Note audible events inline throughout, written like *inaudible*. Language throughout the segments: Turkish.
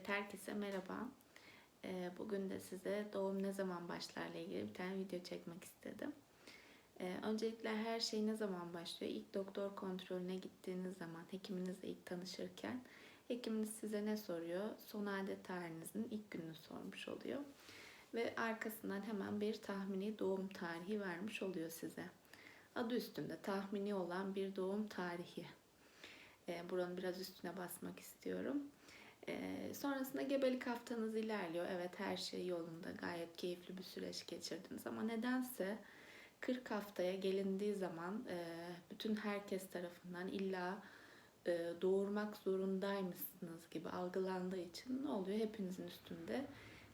Evet herkese merhaba. Ee, Bugün de size doğum ne zaman başlarla ilgili bir tane video çekmek istedim. Ee, Öncelikle her şey ne zaman başlıyor? İlk doktor kontrolüne gittiğiniz zaman, hekiminizle ilk tanışırken hekiminiz size ne soruyor? Son adet tarihinizin ilk gününü sormuş oluyor. Ve arkasından hemen bir tahmini doğum tarihi vermiş oluyor size. Adı üstünde tahmini olan bir doğum tarihi. Ee, Buranın biraz üstüne basmak istiyorum. Ee, sonrasında gebelik haftanız ilerliyor. Evet her şey yolunda. Gayet keyifli bir süreç geçirdiniz. Ama nedense 40 haftaya gelindiği zaman e, bütün herkes tarafından illa e, doğurmak zorundaymışsınız gibi algılandığı için ne oluyor? Hepinizin üstünde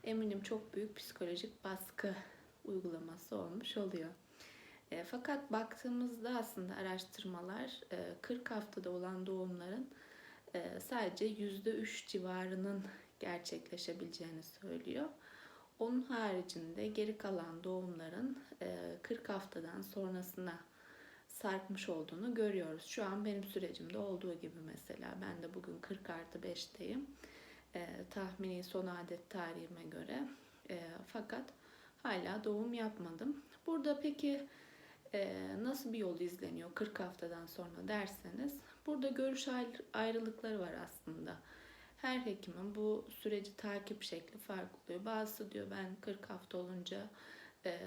eminim çok büyük psikolojik baskı uygulaması olmuş oluyor. E, fakat baktığımızda aslında araştırmalar e, 40 haftada olan doğumların sadece %3 civarının gerçekleşebileceğini söylüyor. Onun haricinde geri kalan doğumların e, 40 haftadan sonrasına sarkmış olduğunu görüyoruz. Şu an benim sürecimde olduğu gibi mesela ben de bugün 40 artı 5'teyim. E, tahmini son adet tarihime göre. E, fakat hala doğum yapmadım. Burada peki e, nasıl bir yol izleniyor 40 haftadan sonra derseniz burada görüş ayrı- ayrılıkları var aslında. Her hekimin bu süreci takip şekli farklı oluyor. Bazısı diyor ben 40 hafta olunca e,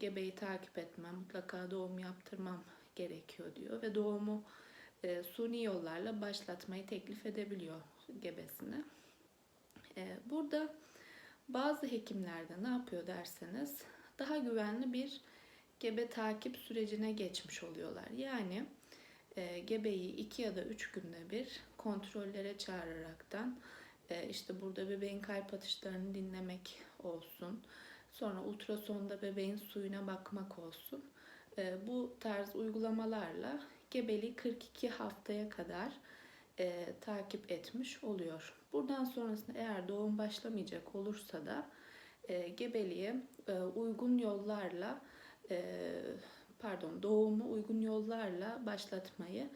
gebeyi takip etmem, mutlaka doğum yaptırmam gerekiyor diyor ve doğumu e, suni yollarla başlatmayı teklif edebiliyor gebesine. E, burada bazı hekimlerde ne yapıyor derseniz daha güvenli bir gebe takip sürecine geçmiş oluyorlar. Yani e, gebeyi iki ya da üç günde bir kontrollere çağıraraktan e, işte burada bebeğin kalp atışlarını dinlemek olsun. Sonra ultrasonda bebeğin suyuna bakmak olsun. E, bu tarz uygulamalarla gebeliği 42 haftaya kadar e, takip etmiş oluyor. Buradan sonrasında eğer doğum başlamayacak olursa da e, gebeliğe e, uygun yollarla pardon doğumu uygun yollarla başlatmayı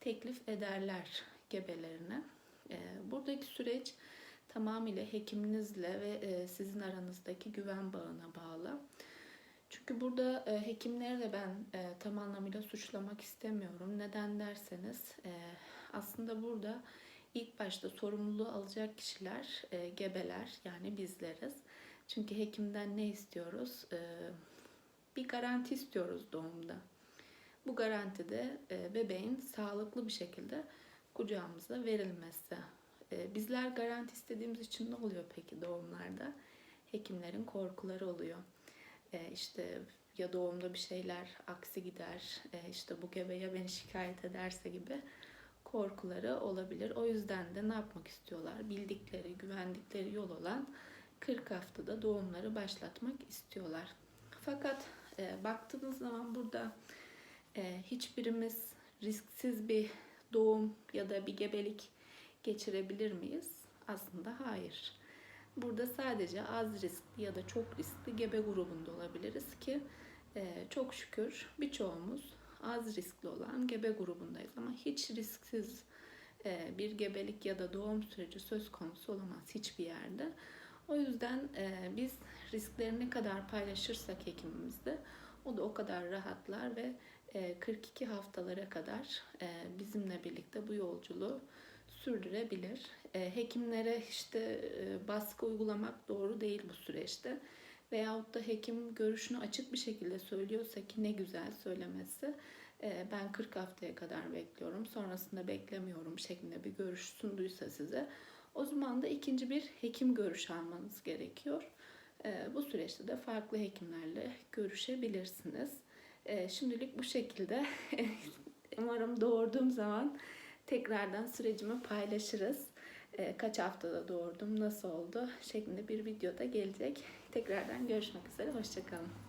teklif ederler gebelerine. E, buradaki süreç tamamıyla hekiminizle ve e, sizin aranızdaki güven bağına bağlı. Çünkü burada e, hekimleri de ben e, tam anlamıyla suçlamak istemiyorum. Neden derseniz aslında burada ilk başta sorumluluğu alacak kişiler gebeler yani bizleriz. Çünkü hekimden ne istiyoruz? E, bir garanti istiyoruz doğumda. Bu garanti de e, bebeğin sağlıklı bir şekilde kucağımıza verilmesi. E, bizler garanti istediğimiz için ne oluyor peki doğumlarda? Hekimlerin korkuları oluyor. E, işte ya doğumda bir şeyler aksi gider, işte bu gebe ya beni şikayet ederse gibi korkuları olabilir. O yüzden de ne yapmak istiyorlar? Bildikleri, güvendikleri yol olan 40 haftada doğumları başlatmak istiyorlar. Fakat e, baktığınız zaman burada e, hiçbirimiz risksiz bir doğum ya da bir gebelik geçirebilir miyiz? Aslında hayır. Burada sadece az riskli ya da çok riskli gebe grubunda olabiliriz ki e, çok şükür birçoğumuz az riskli olan gebe grubundayız ama hiç risksiz e, bir gebelik ya da doğum süreci söz konusu olamaz hiçbir yerde. O yüzden e, biz riskleri ne kadar paylaşırsak hekimimizde o da o kadar rahatlar ve e, 42 haftalara kadar e, bizimle birlikte bu yolculuğu sürdürebilir. E, hekimlere işte e, baskı uygulamak doğru değil bu süreçte. Veyahut da hekim görüşünü açık bir şekilde söylüyorsa ki ne güzel söylemesi. E, ben 40 haftaya kadar bekliyorum, sonrasında beklemiyorum şeklinde bir görüş sunduysa size o zaman da ikinci bir hekim görüşü almanız gerekiyor. Ee, bu süreçte de farklı hekimlerle görüşebilirsiniz. Ee, şimdilik bu şekilde. *laughs* Umarım doğurduğum zaman tekrardan sürecimi paylaşırız. Ee, kaç haftada doğurdum, nasıl oldu şeklinde bir videoda gelecek. Tekrardan görüşmek üzere, hoşçakalın.